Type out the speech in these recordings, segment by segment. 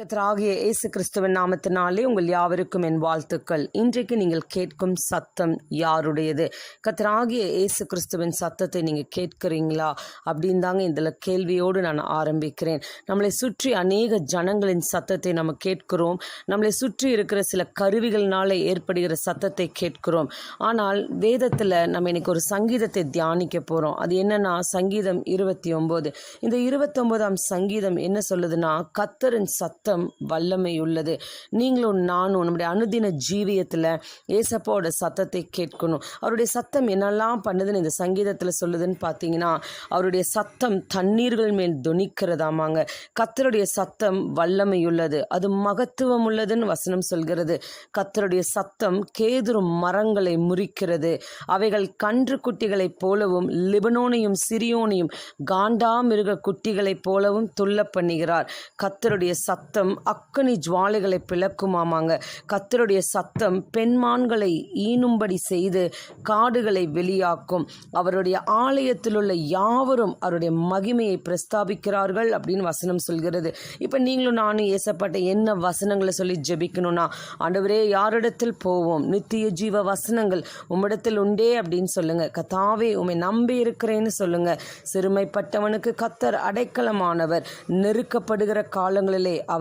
கத்ராகிய இயேசு கிறிஸ்துவின் நாமத்தினாலே உங்கள் யாவருக்கும் என் வாழ்த்துக்கள். இன்றைக்கு நீங்கள் கேட்கும் சத்தம் யாருடையது? கத்ராகிய இயேசு கிறிஸ்துவின் சத்தத்தை நீங்கள் கேட்கிறீங்களா? அப்படின்னு தாங்க இதில் கேள்வியோடு நான் ஆரம்பிக்கிறேன். நம்மளை சுற்றி அநேக ஜனங்களின் சத்தத்தை நம்ம கேட்கிறோம். நம்மளை சுற்றி இருக்கிற சில கருவிகள்னால ஏற்படுகிற சத்தத்தை கேட்கிறோம். ஆனால் வேதத்தில் நம்ம இன்னைக்கு ஒரு சங்கீதத்தை தியானிக்க போகிறோம் அது என்னன்னா சங்கீதம் இருபத்தி ஒம்பது. இந்த இருபத்தொம்போதாம் சங்கீதம் என்ன சொல்லுதுன்னா கத்தரின் சத்தம் வல்லமை உள்ளது நீங்களும் நானும் நம்முடைய அனுதின ஜீவியத்தில் ஏசப்பாவோட சத்தத்தை கேட்கணும். அவருடைய சத்தம் என்னெல்லாம் பண்ணுதுன்னு இந்த சங்கீதத்தில் சொல்லுதுன்னு பார்த்தீங்கன்னா அவருடைய சத்தம் தண்ணீர்கள் மேல் துணிக்கிறதாமாங்க. கத்தருடைய சத்தம் வல்லமை உள்ளது அது மகத்துவம் உள்ளதுன்னு வசனம் சொல்கிறது. கத்தருடைய சத்தம் கேதுரும் மரங்களை முறிக்கிறது. அவைகள் கன்று குட்டிகளைப் போலவும் லிபனோனையும் சிறியோனையும் காண்டாமிருக குட்டிகளைப் போலவும் துள்ள பண்ணுகிறார். கத்தருடைய சத்தம் அக்கனி ஜுவாலைகளை பிளக்குமாமாங்க. கத்தருடைய சத்தம் பெண்மான்களை ஈனும்படி செய்து காடுகளை வெளியாக்கும். அவருடைய ஆலயத்தில் உள்ள யாவரும் அவருடைய மகிமையை பிரஸ்தாபிக்கிறார்கள் அப்படின்னு வசனம் சொல்கிறது. இப்போ நீங்களும் நானும் ஏசப்பட்ட என்ன வசனங்களை சொல்லி ஜெபிக்கணும்னா ஆண்டவரே யாரிடத்தில் போவோம்? நித்திய ஜீவ வசனங்கள் உம்மிடத்தில் உண்டே அப்படின்னு சொல்லுங்க. கத்தாவே உம்மை நம்பி இருக்கிறேன்னு சொல்லுங்க. சிறுமைப்பட்டவனுக்கு கத்தர் அடைக்கலமானவர். நெருக்கப்படுகிற காலங்களிலே அவர்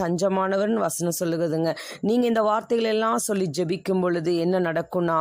தஞ்சமானவர்னு வசனம் சொல்லுகிறதுங்க. நீங்கள் இந்த வார்த்தைகள் எல்லாம் சொல்லி ஜெபிக்கும் பொழுது என்ன நடக்கும்னா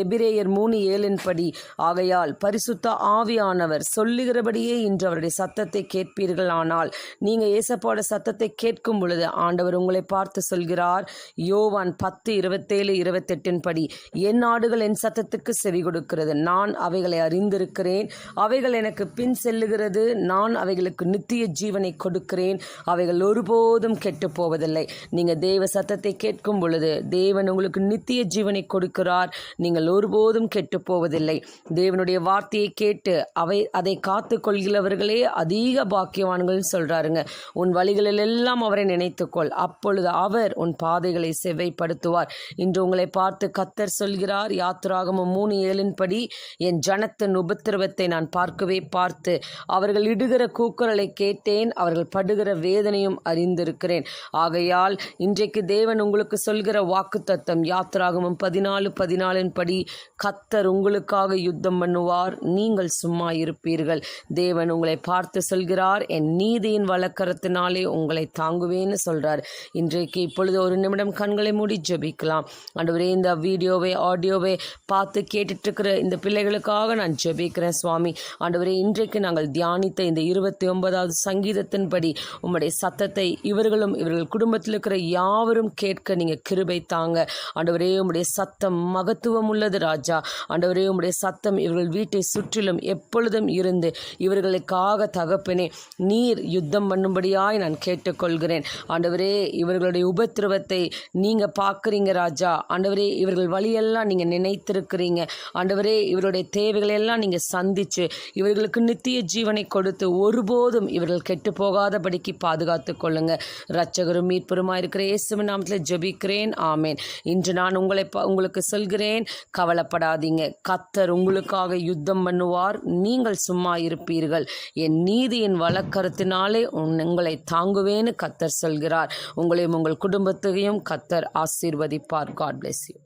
எபிரேயர் மூணு ஏழின் படி ஆகையால் பரிசுத்த ஆவியானவர் சொல்லுகிறபடியே இன்று அவருடைய சத்தத்தை கேட்பீர்கள். ஆனால் நீங்கள் ஏசப்பாட சத்தத்தை கேட்கும் பொழுது ஆண்டவர் உங்களை பார்த்து சொல்கிறார். யோவான் பத்து இருபத்தேழு இருபத்தெட்டின் படி என் நாடுகள் என் சத்தத்துக்கு செவி கொடுக்கிறது. நான் அவைகளை அறிந்திருக்கிறேன். அவைகள் எனக்கு பின் செல்லுகிறது. நான் அவைகளுக்கு நித்திய ஜீவனை கொடுக்கிறேன். அவைகள் ஒரு ஒருபோதும் கெட்டு போவதில்லை நீங்கள் தேவ சத்தத்தை கேட்கும் பொழுது தேவன் உங்களுக்கு நித்திய ஜீவனை கொடுக்கிறார். நீங்கள் ஒருபோதும் கெட்டு போவதில்லை தேவனுடைய வார்த்தையை கேட்டு அவை அதை காத்து கொள்கிறவர்களே அதிக பாக்கியவான்கள் சொல்கிறாருங்க உன் வழிகளில் எல்லாம் அவரை நினைத்துக்கொள். அப்பொழுது அவர் உன் பாதைகளை செவ்வைப்படுத்துவார். இன்று உங்களை பார்த்து கத்தர் சொல்கிறார் யாத்திராகமம் மூணு ஏழின்படி என் ஜனத்தின் உபத்திரவத்தை நான் பார்க்கவே பார்த்து அவர்கள் இடுகிற கூக்குரலை கேட்டேன் அவர்கள் படுகிற வேதனையும் அறிந்திருக்கிறேன். ஆகையால் இன்றைக்கு தேவன் உங்களுக்கு சொல்கிற வாக்கு தத்தம் யாத்திராகமும் பதினாலு பதினாலின் படி கத்தர் உங்களுக்காக யுத்தம் பண்ணுவார். நீங்கள் சும்மா இருப்பீர்கள். தேவன் உங்களை பார்த்து சொல்கிறார். என் நீதியின் வழக்கரத்தினாலே உங்களை தாங்குவேன்னு சொல்றார். இன்றைக்கு இப்பொழுது ஒரு நிமிடம் கண்களை மூடி ஜெபிக்கலாம். அன்றுவரே இந்த வீடியோவை ஆடியோவை பார்த்து கேட்டுட்டு இருக்கிற இந்த பிள்ளைகளுக்காக நான் ஜெபிக்கிறேன் சுவாமி. ஆண்டவரே இன்றைக்கு நாங்கள் தியானித்த இந்த இருபத்தி ஒன்பதாவது சங்கீதத்தின்படி உம்முடைய சத்தத்தை இவர்களும் இவர்கள் குடும்பத்தில் இருக்கிற யாவரும் கேட்க நீங்கள் கிருபை தாங்க. ஆண்டவரே உம்முடைய சத்தம் மகத்துவம் உள்ளது ராஜா. ஆண்டவரே உம்முடைய சத்தம் இவர்கள் வீட்டை சுற்றிலும் எப்பொழுதும் இருந்து இவர்களுக்காக தகப்பனே நீர் யுத்தம் பண்ணும்படியாய் நான் கேட்டுக்கொள்கிறேன். ஆண்டவரே இவர்களுடைய உபத்திரவத்தை நீங்கள் பார்க்குறீங்க ராஜா. ஆண்டவரே இவர்கள் வழியெல்லாம் நீங்கள் நினைத்திருக்கிறீங்க. ஆண்டவரே இவருடைய தேவைகளை எல்லாம் சந்தித்து இவர்களுக்கு நித்திய ஜீவனை கொடுத்து ஒருபோதும் இவர்கள் கெட்டு போகாதபடிக்கு பாதுகாத்து கொள்ளுங்க ரட்சகரும் மீட்பருமா இருக்கிற இயேசுவின் நாமத்தில் ஜெபிக்கிறேன். ஆமேன். இன்று நான் உங்களை உங்களுக்கு சொல்கிறேன். கவலைப்படாதீங்க. கத்தர் உங்களுக்காக யுத்தம் பண்ணுவார். நீங்கள் சும்மா இருப்பீர்கள். என் நீதியின் வழக்கரத்தினாலே உன் உங்களை தாங்குவேன்னு கத்தர் சொல்கிறார். உங்களையும் உங்கள் குடும்பத்தையும் கத்தர் ஆசீர்வதிப்பார். God bless you